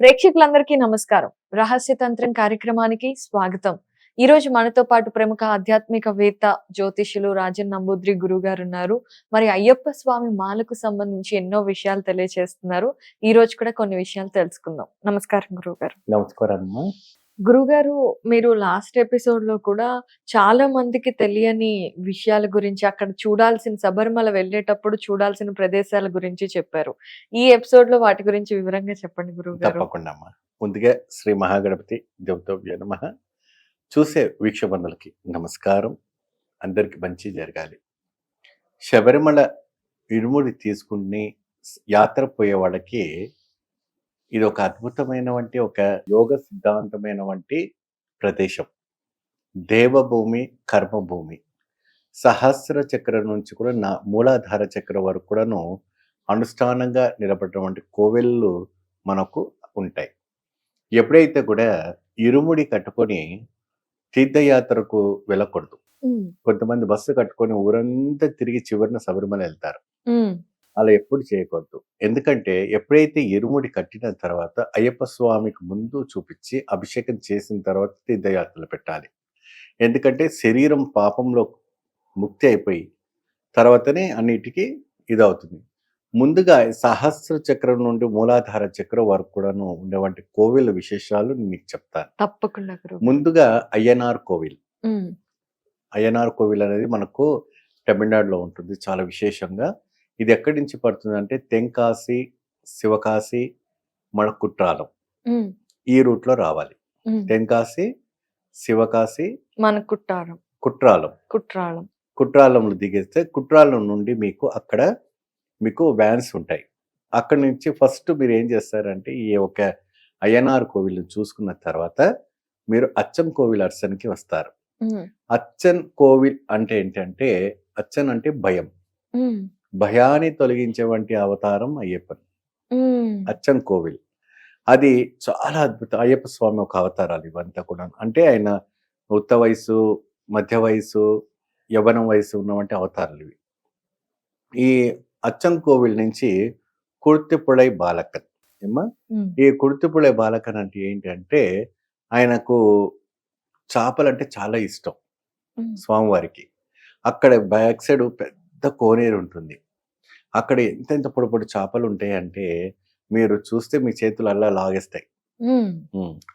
ప్రేక్షకులందరికీ నమస్కారం. రహస్య తంత్రం కార్యక్రమానికి స్వాగతం. ఈ రోజు మనతో పాటు ప్రముఖ ఆధ్యాత్మికవేత్త జ్యోతిషులు రాజన్ నంబూద్రి గురువు గారు ఉన్నారు. మరి అయ్యప్ప స్వామి మాలకు సంబంధించి ఎన్నో విషయాలు తెలియజేస్తున్నారు ఈ రోజు కూడా కొన్ని విషయాలు తెలుసుకుందాం. నమస్కారం గురువు గారు. నమస్కారం గురుగారు మీరు లాస్ట్ ఎపిసోడ్లో కూడా చాలా మందికి తెలియని విషయాల గురించి అక్కడ చూడాల్సిన శబరిమల వెళ్ళేటప్పుడు చూడాల్సిన ప్రదేశాల గురించి చెప్పారు. ఈ ఎపిసోడ్లో వాటి గురించి వివరంగా చెప్పండి గురుగారు. తప్పకుండా అమ్మా. ముందుగా శ్రీ మహాగణపతి దేవతవ్య నమ. చూసే వీక్షబంధులకి నమస్కారం. అందరికి మంచి జరగాలి. శబరిమల ఇరుముడి తీసుకుని యాత్ర పోయే వాళ్ళకి ఇది ఒక అద్భుతమైన వంటి ఒక యోగ సిద్ధాంతమైన వంటి ప్రదేశం. దేవభూమి కర్మభూమి. సహస్ర చక్రం నుంచి కూడా నా మూలాధార చక్రం వరకు కూడాను అనుష్ఠానంగా నిలబడినటువంటి కోవెళ్ళు మనకు ఉంటాయి. ఎప్పుడైతే కూడా ఇరుముడి కట్టుకొని తీర్థయాత్రకు వెళ్ళకూడదు. కొంతమంది బస్సు కట్టుకొని ఊరంతా తిరిగి చివరిన శబరిమల వెళ్తారు. అలా ఎప్పుడు చేయకూడదు. ఎందుకంటే ఎప్పుడైతే ఇరుముడి కట్టిన తర్వాత అయ్యప్ప స్వామికి ముందు చూపించి అభిషేకం చేసిన తర్వాత తీర్థయాత్రలు పెట్టాలి. ఎందుకంటే శరీరం పాపంలో ముక్తి అయిపోయి తర్వాతనే అన్నిటికీ ఇదవుతుంది. ముందుగా సహస్ర చక్రం నుండి మూలాధార చక్రం వరకు కూడాను ఉండేవంటి కోవిల విశేషాలు మీకు చెప్తాను. తప్పకుండా ముందుగా అయ్యనార్ కోవిల్. అయ్యనార్ కోవిల్ అనేది మనకు తమిళనాడులో ఉంటుంది చాలా విశేషంగా. ఇది ఎక్కడి నుంచి పడుతుంది అంటే తెంకాసి శివకాశి మన కుట్రాలం ఈ రూట్లో రావాలి. ఉమ్. తెంకాసి శివకాశి మన కుట్టారం కుట్రాలం. కుట్రాళం కుట్రాలంలో దిగేస్తే కుట్రాలం నుండి మీకు అక్కడ మీకు వ్యాన్స్ ఉంటాయి. అక్కడ నుంచి ఫస్ట్ మీరు ఏం చేస్తారంటే ఈ ఒక అయ్యనార్ కోవిల్ చూసుకున్న తర్వాత మీరు అచ్చం కోవిల్ అర్చనకి వస్తారు. అచ్చన్ కోవిల్ అంటే ఏంటంటే అచ్చన్ అంటే భయం. భయాన్ని తొలగించే వంటి అవతారం అయ్యప్పన్. అచ్చన్ కోవిల్. అది చాలా అద్భుతం. అయ్యప్ప స్వామి ఒక అవతారాలు ఇవంతా కూడా. అంటే ఆయన ఉత్త వయసు మధ్య వయసు యవన వయసు ఉన్నవంటి అవతారాలు ఇవి. ఈ అచ్చన్ కోవిల్ నుంచి కుర్తిపుళై బాలకన్. ఉమ్, ఈ కుర్తిపుళై బాలకన్ అంటే ఏంటంటే ఆయనకు చేపలు అంటే చాలా ఇష్టం స్వామివారికి. అక్కడ బ్యాక్ సైడ్ పెద్ద కోనేరు ఉంటుంది అక్కడ ఎంత ఎంత పొడి పొడి చేపలు ఉంటాయి అంటే మీరు చూస్తే మీ చేతులు అలా లాగేస్తాయి.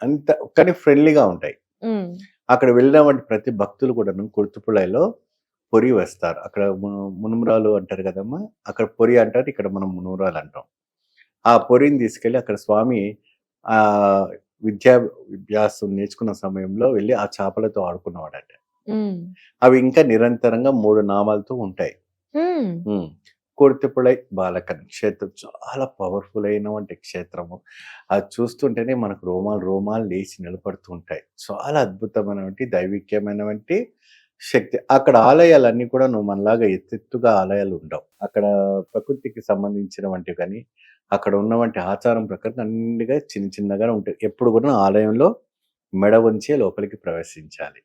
అంత కానీ ఫ్రెండ్లీగా ఉంటాయి. అక్కడ వెళ్ళిన వంటి ప్రతి భక్తులు కూడాను కుర్తుపుళైలో పొరి వేస్తారు. అక్కడ మునుమురాలు అంటారు కదమ్మా? అక్కడ పొరి అంటారు ఇక్కడ మనం మునుమురాలు అంటాం. ఆ పొరిని తీసుకెళ్ళి అక్కడ స్వామి ఆ విద్యా విభ్యాసం నేర్చుకున్న సమయంలో వెళ్ళి ఆ చేపలతో ఆడుకున్నవాడట. అవి ఇంకా నిరంతరంగా మూడు నామాలతో ఉంటాయి. కోడితిప్పుడై బాలకన్ క్షేత్రం చాలా పవర్ఫుల్ అయినటువంటి క్షేత్రము. అది చూస్తుంటేనే మనకు రోమాలు రోమాలు లేచి నిలబడుతూ ఉంటాయి. చాలా అద్భుతమైనటువంటి దైవిక్యమైనటువంటి శక్తి. అక్కడ ఆలయాలన్నీ కూడా నువ్వు మనలాగా ఎత్తెత్తుగా ఆలయాలు ఉండవు. అక్కడ ప్రకృతికి సంబంధించినవంటి కానీ అక్కడ ఉన్నవంటి ఆచారం ప్రకారం అన్నిగా చిన్న చిన్నగా ఉంటాయి. ఎప్పుడు కూడా ఆలయంలో మెడ వంచే లోపలికి ప్రవేశించాలి.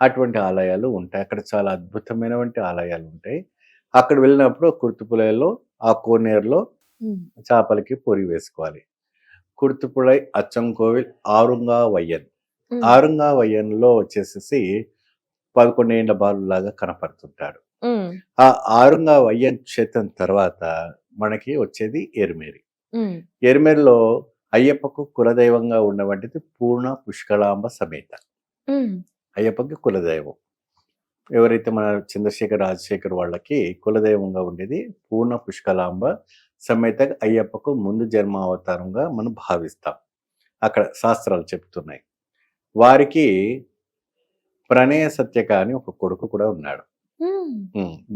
అటువంటి ఆలయాలు ఉంటాయి. అక్కడ చాలా అద్భుతమైనటువంటి ఆలయాలు ఉంటాయి. అక్కడ వెళ్ళినప్పుడు కుర్తుపులలో ఆ కోనేరులో చేపలకి పొరి వేసుకోవాలి. కుర్తుపుళై అచ్చం కోవిల్ ఆరుంగా వయ్యన్ ఆరుంగా వయ్యన్లో వచ్చేసేసి పదకొండేళ్ళ బాలులాగా కనపడుతుంటాడు. ఆ ఆరుంగా వయ్యన్ క్షేత్రం తర్వాత మనకి వచ్చేది ఎరిమేరి. ఎరిమేరిలో అయ్యప్పకు కులదైవంగా ఉన్నటువంటిది పూర్ణ పుష్కలాంబ సమేత. అయ్యప్పకి కులదైవం. ఎవరైతే మన చంద్రశేఖర్ రాజశేఖర్ వాళ్ళకి కులదైవంగా ఉండేది పూర్ణ పుష్కలాంబ సమేత అయ్యప్పకు ముందు జన్మ అవతారంగా మనం భావిస్తాం. అక్కడ శాస్త్రాలు చెప్తున్నాయి. వారికి ప్రణయ సత్యక అని ఒక కొడుకు కూడా ఉన్నాడు.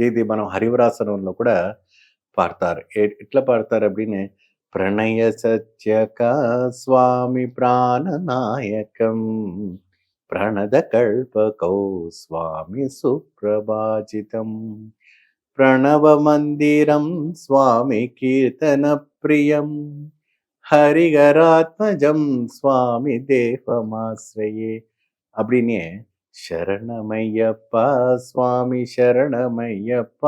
ఇది మనం హరివరాసనంలో కూడా పాడతారు. ఎట్లా పాడతారు అప్పుడే ప్రణయ సత్యక స్వామి ప్రాణనాయకం. ప్రణద కల్పకౌ స్వామి సుప్రభాజితం ప్రణవ మందిరం స్వామి కీర్తన ప్రియం హరిగరాత్మజం స్వామి దేవమాశ్రయే அப்படின்னு శరణమయ్యప్ప స్వామి శరణమయ్యప్ప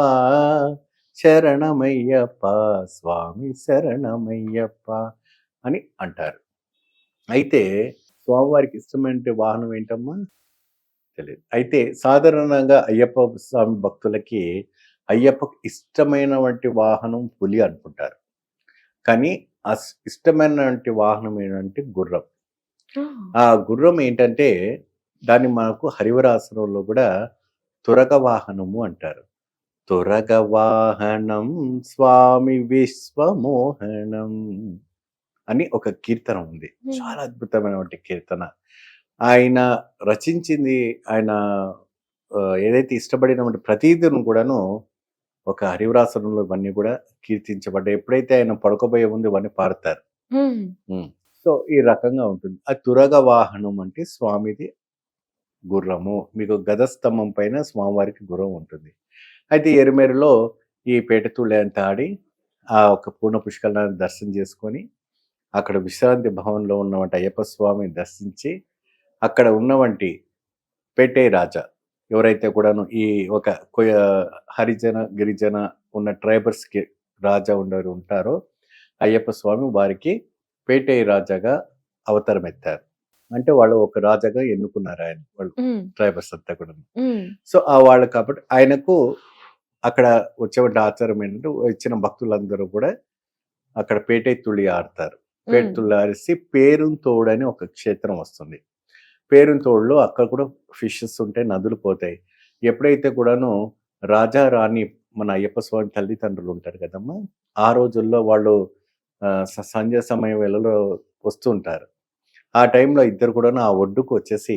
శరణమయ్యప్ప స్వామి శరణమయ్యప్ప అని అంటారు అయితే స్వామివారికి ఇష్టమైన వాహనం ఏంటమ్మా? తెలియదు అయితే సాధారణంగా అయ్యప్ప స్వామి భక్తులకి అయ్యప్పకు ఇష్టమైనటువంటి వాహనం పులి అనుకుంటారు. కానీ ఆ ఇష్టమైనటువంటి వాహనం ఏంటంటే గుర్రం. ఆ గుర్రం ఏంటంటే దాన్ని మనకు హరివరాసనంలో కూడా తురగ వాహనము అంటారు. తురగ వాహనం స్వామి విశ్వమోహనం. అని ఒక కీర్తన ఉంది. చాలా అద్భుతమైనటువంటి కీర్తన. ఆయన రచించింది ఆయన ఏదైతే ఇష్టపడినటువంటి ప్రతీదిను కూడాను ఒక హరివరాసనంలో ఇవన్నీ కూడా కీర్తించబడ్డాయి. ఎప్పుడైతే ఆయన పడుకోబోయే ముందు ఇవన్నీ పాడతారు. సో ఈ రకంగా ఉంటుంది. ఆ తురగ వాహనం అంటే స్వామిది గుర్రము. మీకు గదస్తంభం పైన స్వామివారికి గుర్రం ఉంటుంది. అయితే ఎరుమేరులో ఈ పేటతుళ్ళి అంత ఆడి ఆ ఒక పూర్ణ పుష్కరాన్ని దర్శనం చేసుకొని అక్కడ విశ్రాంతి భవన్లో ఉన్నవంటి అయ్యప్ప స్వామిని దర్శించి అక్కడ ఉన్నవంటి పేటే రాజా ఎవరైతే కూడాను ఈ ఒక కొయ హరిజన గిరిజన ఉన్న ట్రైబర్స్కి రాజా ఉండరు ఉంటారో అయ్యప్ప స్వామి వారికి పేటే రాజాగా అవతారం ఎత్తారు అంటే వాళ్ళు ఒక రాజాగా ఎన్నుకున్నారు ఆయన వాళ్ళు ట్రైబర్స్ అంతా కూడా సో ఆ వాళ్ళు కాబట్టి ఆయనకు అక్కడ వచ్చేటువంటి ఆచారం ఏంటంటే వచ్చిన భక్తులందరూ కూడా అక్కడ పేటే తుళ్ళి ఆడతారు. పెడుతులారిసి పేరుంతోడు అని ఒక క్షేత్రం వస్తుంది. పేరుంతోడులో అక్కడ కూడా ఫిషెస్ ఉంటాయి నదులు పోతాయి. ఎప్పుడైతే కూడాను రాజా రాణి మన అయ్యప్ప స్వామి తల్లిదండ్రులు ఉంటారు కదమ్మా ఆ రోజుల్లో వాళ్ళు ఆ, సంధ్య సమయం వేళలో వస్తుంటారు. ఆ టైంలో ఇద్దరు కూడా ఆ ఒడ్డుకు వచ్చేసి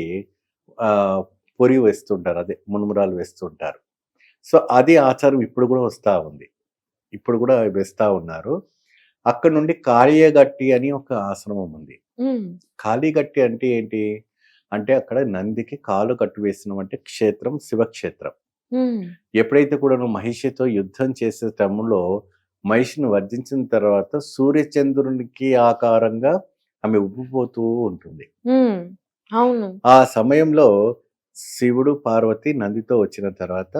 పొరి వేస్తుంటారు. అదే మునుమురాలు వేస్తుంటారు. సో అది ఆచారం ఇప్పుడు కూడా వస్తూ ఉంది. ఇప్పుడు కూడా వేస్తూ ఉన్నారు. అక్కడ నుండి కాళీయగట్టి అని ఒక ఆశ్రమం ఉంది. కాళీగట్టి అంటే ఏంటి? అంటే అక్కడ నందికి కాలు కట్టు వేసినటువంటి క్షేత్రం శివక్షేత్రం. ఎప్పుడైతే కూడా నువ్వు మహిషితో యుద్ధం చేసే క్రమంలో మహిషిని వర్జించిన తర్వాత సూర్యచంద్రునికి ఆకారంగా ఆమె ఉబ్బిపోతూ ఉంటుంది. అవును. ఆ సమయంలో శివుడు పార్వతి నందితో వచ్చిన తర్వాత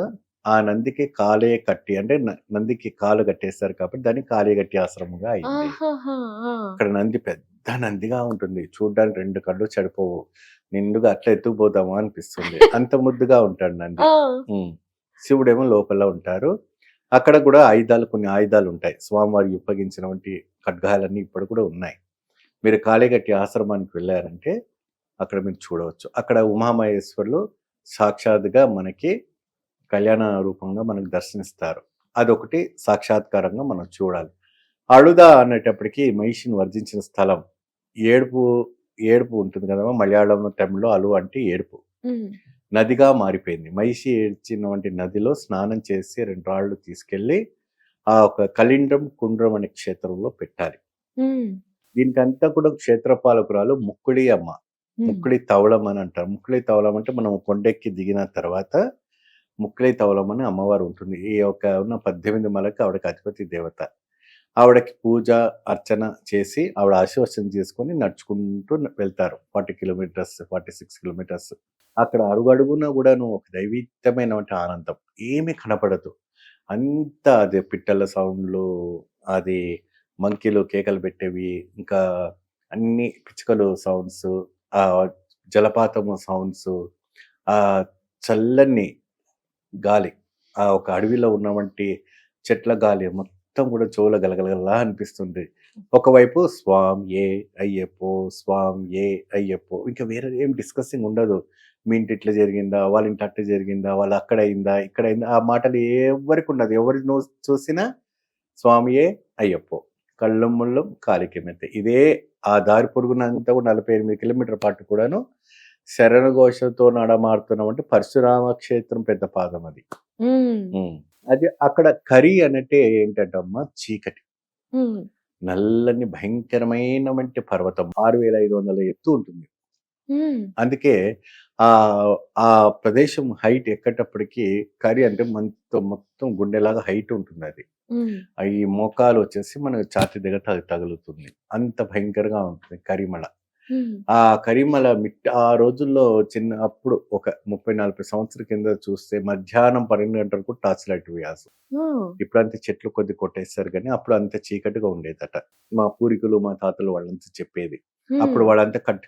ఆ నందికి కాలే కట్టి అంటే నందికి కాలు కట్టేస్తారు కాబట్టి దాన్ని కాలే కట్టి ఆశ్రమంగా అయింది. అక్కడ నంది పెద్ద నందిగా ఉంటుంది. చూడ్డానికి రెండు కళ్ళు చెడిపోవు. నిండుగా అట్లా ఎత్తుకుపోతామా అనిపిస్తుంది. అంత ముద్దుగా ఉంటాడు నంది. శివుడేమో లోపల ఉంటారు. అక్కడ కూడా ఆయుధాలు కొన్ని ఆయుధాలు ఉంటాయి. స్వామివారి ఉపయోగించినటువంటి ఖడ్గాలన్నీ ఇప్పుడు కూడా ఉన్నాయి. మీరు కాళీగట్టి ఆశ్రమానికి వెళ్ళారంటే అక్కడ మీరు చూడవచ్చు. అక్కడ ఉమామహేశ్వరులు సాక్షాత్గా మనకి కళ్యాణ రూపంగా మనకు దర్శనిస్తారు. అదొకటి సాక్షాత్కారంగా మనం చూడాలి. అళుద అనేటప్పటికి మహిషిని వర్జించిన స్థలం. ఏడుపు ఏడుపు ఉంటుంది కదా మలయాళం తమిళలో అలు అంటే ఏడుపు. నదిగా మారిపోయింది. మహిషి ఏడ్చినటువంటి నదిలో స్నానం చేసి రెండు రాళ్ళు తీసుకెళ్ళి ఆ ఒక కలిండ్రం కుండ్రం అనే క్షేత్రంలో పెట్టాలి. దీనికంతా కూడా క్షేత్రపాలకురాలు ముక్కుడి అమ్మ. ముక్కుడి తవళం అని అంటారు. ముక్కుడి తవళం అంటే మనం కొండెక్కి దిగిన తర్వాత ముక్కలై తవలమని అమ్మవారు ఉంటుంది ఈ యొక్క ఉన్న పద్దెనిమిది మలకు ఆవిడకి అధిపతి దేవత. ఆవిడకి పూజ అర్చన చేసి ఆవిడ ఆశీర్వచనం చేసుకొని నడుచుకుంటూ వెళ్తారు. Forty kilometres forty six kilometres. అక్కడ అడుగడుగునా కూడాను ఒక దైవితమైనటువంటి ఆనందం. ఏమీ కనపడదు. అంతా అదే పిట్టల సౌండ్లు అది మంకీలు కేకలు పెట్టేవి ఇంకా అన్ని పిచ్చుకలు సౌండ్స్ ఆ జలపాతము సౌండ్స్ ఆ చల్లని గాలి. ఆ ఒక అడవిలో ఉన్నవంటి చెట్ల గాలి మొత్తం కూడా చెవుల గలగలగలా అనిపిస్తుంది. ఒకవైపు స్వామ్ ఏ అయ్యప్పో స్వామ్ ఏ అయ్యప్పో ఇంకా వేరే ఏం డిస్కసింగ్ ఉండదు. మీ ఇంటి ఇట్లా జరిగిందా వాళ్ళ ఇంటి అట్ట జరిగిందా వాళ్ళు అక్కడ అయిందా ఇక్కడ అయిందా ఆ మాటలు ఎవరికి ఉండదు. ఎవరి నో చూసినా స్వామియే అయ్యప్పో. కళ్ళం ముళ్ళం కాలికి మెత్త ఇదే ఆ దారి పొరుగునంతా కూడా నలభై ఎనిమిది కిలోమీటర్ పాటు కూడాను శరణఘోషతో నడమాడుతున్నాం అంటే పరశురామ క్షేత్రం పెద్ద పాదం అది. అది అక్కడ కరి అనంటే ఏంటంటమ్మా? చీకటి. నల్లని భయంకరమైనటువంటి పర్వతం. ఆరు వేల ఐదు వందల ఎత్తు ఉంటుంది. అందుకే ఆ ఆ ప్రదేశం హైట్ ఎక్కేటప్పటికి కరి అంటే మొత్తం మొత్తం గుండెలాగా హైట్ ఉంటుంది అది ఈ మోకాలు వచ్చేసి మన ఛాతి దగ్గర తగ- తగులుతుంది. అంత భయంకరంగా ఉంటుంది కరిమల ఉమ్. ఆ కరిమల మిట్ట ఆ రోజుల్లో చిన్న అప్పుడు ఒక ముప్పై నలభై సంవత్సరాల కింద చూస్తే మధ్యాహ్నం పన్నెండు గంటలకు టార్చ్ లైట్ వేయాల్సి ఉమ్. ఇప్పుడంతా చెట్లు కొద్ది కొట్టేస్తారు కానీ అప్పుడు అంత చీకటిగా ఉండేదట. మా పూర్వీకులు మా తాతలు వాళ్ళంతా చెప్పేది. అప్పుడు వాళ్ళంతా కట్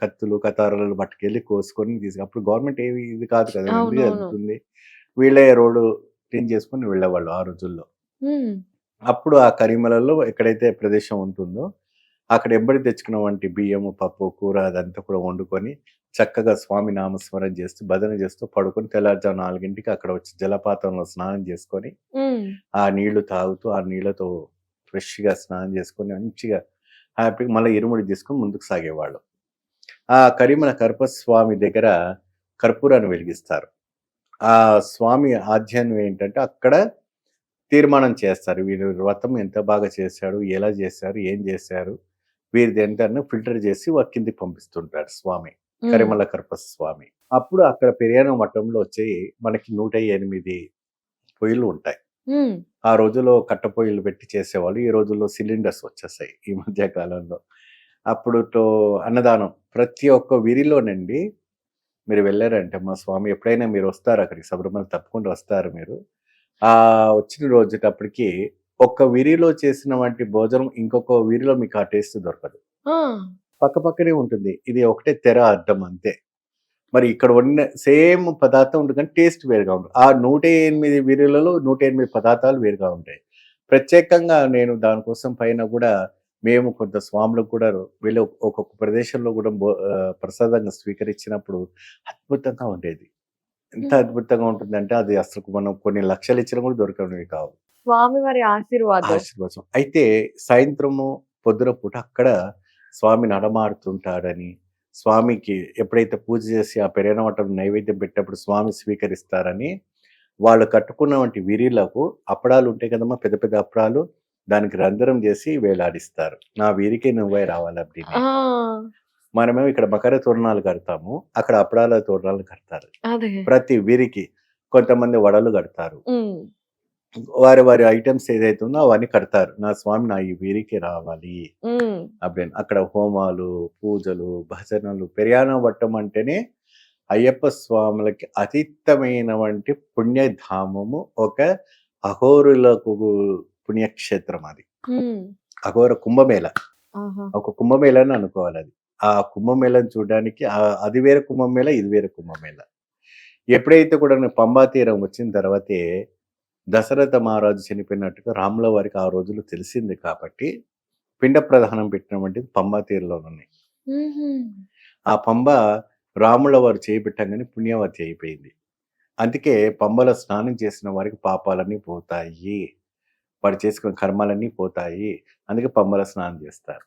కత్తులు కతారాలు పట్టుకెళ్ళి కోసుకొని తీసుకు అప్పుడు గవర్నమెంట్ ఏవి ఇది కాదు కదా. వెళ్తుంది. వీళ్ళే రోడ్డు క్లీన్ చేసుకొని వెళ్ళేవాళ్ళు ఆ రోజుల్లో. అప్పుడు ఆ కరిమలలో ఎక్కడైతే ప్రదేశం ఉంటుందో అక్కడ ఎంబడి తెచ్చుకున్న వంటి బియ్యము పప్పు కూర అదంతా కూడా వండుకొని చక్కగా స్వామి నామస్మరణ చేస్తూ భజన చేస్తూ పడుకొని తెల్లారుజాము నాలుగింటికి అక్కడ వచ్చి జలపాతంలో స్నానం చేసుకొని ఆ నీళ్ళు తాగుతూ ఆ నీళ్ళతో ఫ్రెష్గా స్నానం చేసుకొని మంచిగా హ్యాపీగా మళ్ళీ ఇరుముడి తీసుకొని ముందుకు సాగేవాళ్ళు. ఆ కరిమల కర్పస్వామి దగ్గర కర్పూరాన్ని వెలిగిస్తారు. ఆ స్వామి ఆధ్యాత్యం ఏంటంటే అక్కడ తీర్మానం చేస్తారు. వీరు వ్రతం ఎంత బాగా చేశాడు ఎలా చేశారు ఏం చేశారు వీరిది ఎంత ఫిల్టర్ చేసి వా కిందికి పంపిస్తుంటారు స్వామి కరిమల కర్పస్వామి అప్పుడు అక్కడ పెరియాన మఠంలో వచ్చి మనకి నూట ఎనిమిది పొయ్యిలు ఉంటాయి. ఆ రోజుల్లో కట్ట పొయ్యిలు పెట్టి చేసేవాళ్ళు ఈ రోజుల్లో సిలిండర్స్ వచ్చేసాయి ఈ మధ్య కాలంలో అప్పుడు అన్నదానం ప్రతి ఒక్క వీరిలోనండి మీరు వెళ్ళారంటే మా స్వామి ఎప్పుడైనా మీరు వస్తారు అక్కడికి శబరిమల తప్పకుండా వస్తారు మీరు. ఆ వచ్చిన రోజుటప్పటికి ఒక్క వీరిలో చేసిన వంటి భోజనం ఇంకొక వీరిలో మీకు ఆ టేస్ట్ దొరకదు. పక్క పక్కనే ఉంటుంది. ఇది ఒకటే తెర అడ్డం అంతే. మరి ఇక్కడ ఉన్న సేమ్ పదార్థం ఉంటుంది కానీ టేస్ట్ వేరుగా ఉంటుంది. ఆ నూట ఎనిమిది వీరులలో నూట ఎనిమిది పదార్థాలు వేరుగా ఉంటాయి. ప్రత్యేకంగా నేను దానికోసం పైన కూడా మేము కొంత స్వాములకు కూడా వీళ్ళు ఒక్కొక్క ప్రదేశంలో కూడా ప్రసాదంగా స్వీకరించినప్పుడు అద్భుతంగా ఉండేది. ఎంత. అద్భుతంగా ఉంటుందంటే అది అసలు మనం కొన్ని లక్షలు ఇచ్చినా కూడా దొరకనివి కావు. స్వామివారి ఆశీర్వాదం. ఆశీర్వాదం. అయితే సాయంత్రము పొద్దున పూట అక్కడ స్వామి నడమారుతుంటాడని స్వామికి ఎప్పుడైతే పూజ చేసి ఆ పెరైన వాటర్ నైవేద్యం పెట్టేప్పుడు స్వామి స్వీకరిస్తారని వాళ్ళు కట్టుకున్నటువంటి వీరిలకు అప్పడాలు ఉంటాయి కదమ్మా పెద్ద పెద్ద అప్పడాలు దానికి రంధ్రం చేసి వేలాడిస్తారు. నా వీరికే నువ్వే రావాలి అప్పుడు మనమేమో ఇక్కడ మకర తోరణాలు కడతాము అక్కడ అప్పడాల తోరణాలు కడతారు. ప్రతి వీరికి కొంతమంది వడలు కడతారు. వారి వారి ఐటమ్స్ ఏదైతే ఉందో అవన్నీ కడతారు. నా స్వామి నా ఈ వీరికి రావాలి. అప్పుడు అక్కడ హోమాలు పూజలు భజనలు పెరియాన వట్టం అంటేనే అయ్యప్ప స్వాములకి అతీతమైన వంటి పుణ్యధామము ఒక అఘోరులకు పుణ్యక్షేత్రం అది. అఘోర కుంభమేళ. ఒక కుంభమేళ అని అనుకోవాలి అది. ఆ కుంభమేళను చూడడానికి ఆ- అది వేరే కుంభమేళ ఇది వేరే కుంభమేళ. ఎప్పుడైతే కూడా పంబా తీరం వచ్చిన తర్వాతే దశరథ మహారాజు చనిపోయినట్టుగా రాముల వారికి ఆ రోజులు తెలిసింది కాబట్టి పిండ ప్రధానం పెట్టినటువంటిది పంబా తీరంలోనున్నాయి ఉహుం, ఆ పంబ రాముల వారు చేయిబెట్టంగానే పుణ్యవతి అయిపోయింది. అందుకే పంబలో స్నానం చేసిన వారికి పాపాలన్నీ పోతాయి. వాడు చేసుకున్న కర్మాలన్నీ పోతాయి. అందుకే పంబలో స్నానం చేస్తారు.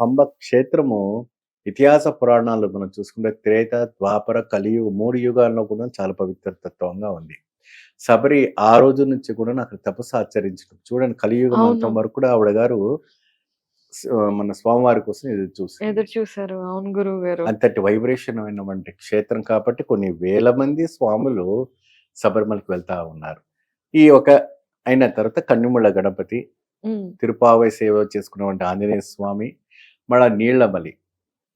పంబ క్షేత్రము ఇతిహాస పురాణాలు మనం చూసుకుంటే త్రేత ద్వాపర కలియుగ మూడు యుగాల్లో కూడా చాలా పవిత్రతత్వంగా ఉంది. శబరి ఆ రోజు నుంచి కూడా నాకు తపస్సు ఆచరించడం. చూడండి కలియుగం అంత వరకు కూడా ఆవిడ గారు మన స్వామివారి కోసం ఎదురు చూసి ఎదురు చూసారు అవును గురువు గారు. అంతటి వైబ్రేషన్ అయినటువంటి క్షేత్రం కాబట్టి కొన్ని వేల మంది స్వాములు శబరిమలకు వెళ్తా ఉన్నారు. ఈ ఒక అయిన తర్వాత కన్నుముళ్ళ గణపతి తిరుపావై సేవ చేసుకున్నటువంటి ఆంజనేయ స్వామి మళ్ళా నీళ్ళమలి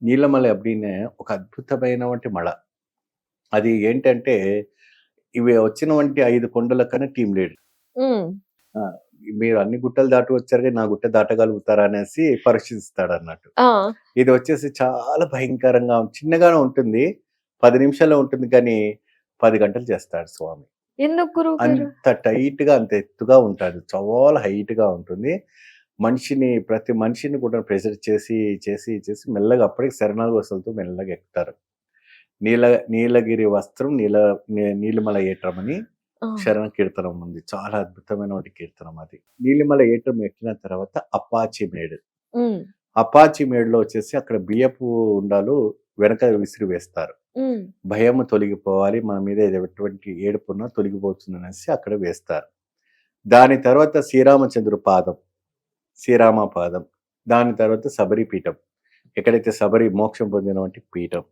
నీళ్ళమలి అప్పుడే ఒక అద్భుతమైనటువంటి మళ అది ఏంటంటే ఇవి వచ్చినటువంటి ఐదు కొండల కన్నా టీం లీడ్. మీరు అన్ని గుట్టలు దాటి వచ్చారు కానీ నా గుట్ట దాటగలుగుతారా అనేసి పరీక్షిస్తాడు అన్నట్టు ఇది వచ్చేసి చాలా భయంకరంగా. చిన్నగానే ఉంటుంది. పది నిమిషాల్లో ఉంటుంది కానీ పది గంటలు చేస్తాడు స్వామి. ఎందుకు అంత టైట్గా అంత ఎత్తుగా ఉంటాడు. చాలా హైట్గా ఉంటుంది. మనిషిని ప్రతి మనిషిని కూడా ప్రెజర్ చేసి చేసి చేసి మెల్లగా అప్పటికి శరణాలు వసలతో మెల్లగా ఎక్కుతారు. నీల నీలగిరి వస్త్రం నీల నీలిమల ఏట్రం అని ఆ, శరణ కీర్తనం ఉంది. చాలా అద్భుతమైన కీర్తనం అది. నీలిమల ఏట్రం ఎక్కిన తర్వాత అప్పాచి మేడు. అపాచి మేడులో వచ్చేసి అక్కడ బియ్యపు ఉండాలు వెనక విసిరి వేస్తారు. భయము తొలగిపోవాలి. మన మీద ఎటువంటి ఏడుపున్నా తొలగిపోతుంది అనేసి అక్కడ వేస్తారు. దాని తర్వాత శ్రీరామచంద్ర పాదం శ్రీరామ పాదం. దాని తర్వాత శబరి పీఠం ఎక్కడైతే శబరి మోక్షం పొందినటువంటి పీఠం.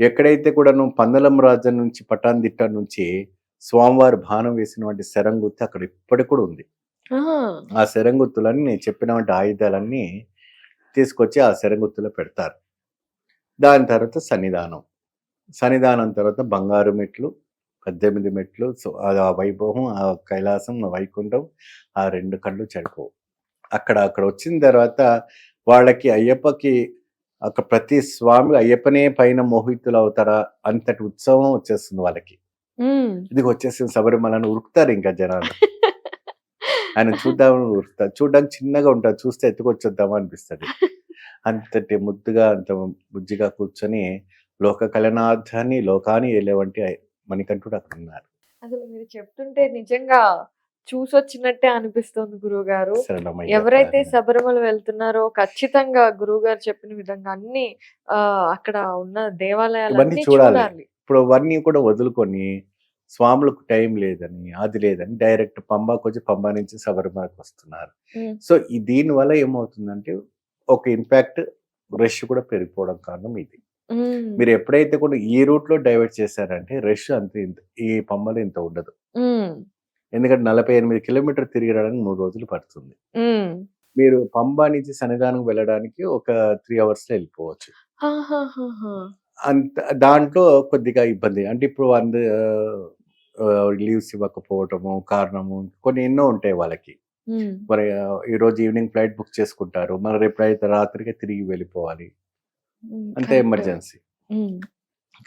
ఎక్కడైతే కూడా నువ్వు పందలం రాజ్యం నుంచి పటాన్దిట్ట నుంచి స్వామివారి బాణం వేసినటువంటి శరంగుత్తి అక్కడ ఇప్పటికి కూడా ఉంది. ఆ, శరంగుత్తులన్నీ నేను చెప్పినటువంటి ఆయుధాలన్నీ తీసుకొచ్చి ఆ శరంగుత్తులో పెడతారు. దాని తర్వాత సన్నిధానం. సన్నిధానం తర్వాత బంగారు మెట్లు పద్దెనిమిది మెట్లు ఆ వైభవం ఆ కైలాసం ఆ వైకుంఠం ఆ రెండు కళ్ళు చెడిపోవు. అక్కడ అక్కడ వచ్చిన తర్వాత వాళ్ళకి అయ్యప్పకి ఒక ప్రతి స్వామి అయ్యప్పనే పైన మోహితులు అవుతారా అంతటి ఉత్సవం వచ్చేస్తుంది వాళ్ళకి. ఇది వచ్చేసింది శబరిమలను ఉరుకుతారు ఇంకా జనాలు. ఆయన చూద్దామని ఉరుకుతారు. చూడడానికి చిన్నగా ఉంటారు. చూస్తే ఎత్తుకొచ్చేద్దామా అనిపిస్తుంది. అంతటి ముద్దుగా అంత బుజ్జిగా కూర్చొని లోక కళ్యాణార్థాన్ని లోకాన్ని వెళ్ళేవంటి మణికంఠుడు అక్కడ ఉన్నారు. అసలు మీరు చెప్తుంటే నిజంగా చూసొచ్చినట్టే అనిపిస్తుంది గురువు గారు. ఎవరైతే శబరిమల వెళ్తున్నారో ఖచ్చితంగా గురువు గారు చెప్పిన విధంగా అన్ని అక్కడ ఉన్న దేవాలయాలు చూడాలి. ఇప్పుడు అవన్నీ కూడా వదులుకొని స్వాములకు టైం లేదని అది లేదని డైరెక్ట్ పంబాకు వచ్చి పంబా నుంచి శబరిమలకు వస్తున్నారు. సో దీని వల్ల ఏమవుతుందంటే ఒక ఇంపాక్ట్ రష్ కూడా పెరిగిపోవడం కారణం ఇది. మీరు ఎప్పుడైతే కూడా ఈ రూట్లో డైవర్ట్ చేశారంటే రష్ అంత ఇంత ఈ పంబలో ఇంత ఉండదు. ఎందుకంటే నలభై ఎనిమిది కిలోమీటర్ తిరిగి రావడానికి మూడు రోజులు పడుతుంది. మీరు పంబా నుంచి సన్నిధానం వెళ్ళడానికి ఒక త్రీ అవర్స్లో వెళ్ళిపోవచ్చు. అంత దాంట్లో కొద్దిగా ఇబ్బంది అంటే ఇప్పుడు అంద లీవ్స్ ఇవ్వకపోవటము కారణము కొన్ని ఎన్నో ఉంటాయి వాళ్ళకి. మరి ఈ రోజు ఈవినింగ్ ఫ్లైట్ బుక్ చేసుకుంటారు మరి రేపు అయితే రాత్రికి తిరిగి వెళ్ళిపోవాలి. అంతే. ఎమర్జెన్సీ.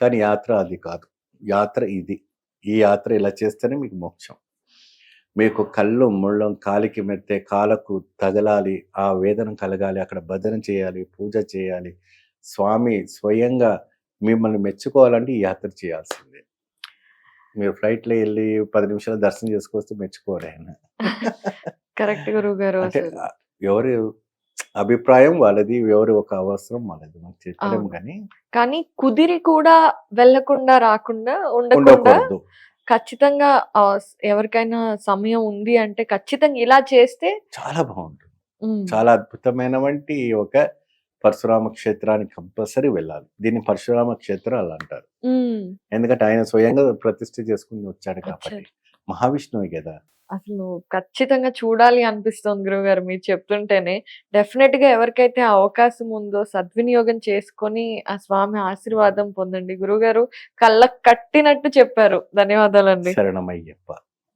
కానీ యాత్ర అది కాదు యాత్ర ఇది ఈ యాత్ర ఇలా చేస్తేనే మీకు మోక్షం మీకు కళ్ళు ముళ్ళం కాలికి మెత్తే కాలకు తగలాలి ఆ వేదన కలగాలి అక్కడ భజన చేయాలి పూజ చేయాలి. స్వామి స్వయంగా మిమ్మల్ని మెచ్చుకోవాలంటే ఈ యాత్ర చేయాల్సిందే. మీరు ఫ్లైట్లో వెళ్ళి పది నిమిషాలు దర్శనం చేసుకొస్తే మెచ్చుకోరు ఆయన. కరెక్ట్ గురువు గారు ఎవరి అభిప్రాయం వాళ్ళది ఎవరి ఒక అవసరం వాళ్ళది. మనకు చెప్పలేము. కానీ కానీ కుదిరి కూడా వెళ్ళకుండా రాకుండా ఉండకుండా ఉండకూడదు. ఖచ్చితంగా ఎవరికైనా సమయం ఉంది అంటే ఖచ్చితంగా ఇలా చేస్తే చాలా బాగుంటుంది. చాలా అద్భుతమైన వంటి ఒక పరశురామ క్షేత్రానికి కంపల్సరీ వెళ్ళాలి. దీన్ని పరశురామ క్షేత్రం అలా అంటారు ఎందుకంటే ఆయన స్వయంగా ప్రతిష్ఠ చేసుకుని వచ్చాడు కాబట్టి. మహావిష్ణువు కదా! అసలు ఖచ్చితంగా చూడాలి అనిపిస్తుంది గురువు గారు మీరు చెప్తుంటేనే. డెఫినెట్గా ఎవరికైతే అవకాశం ఉందో సద్వినియోగం చేసుకొని ఆ స్వామి ఆశీర్వాదం పొందండి. గురువు గారు కళ్ళకు కట్టినట్టు చెప్పారు. ధన్యవాదాలండి. శరణమయ్యప్ప.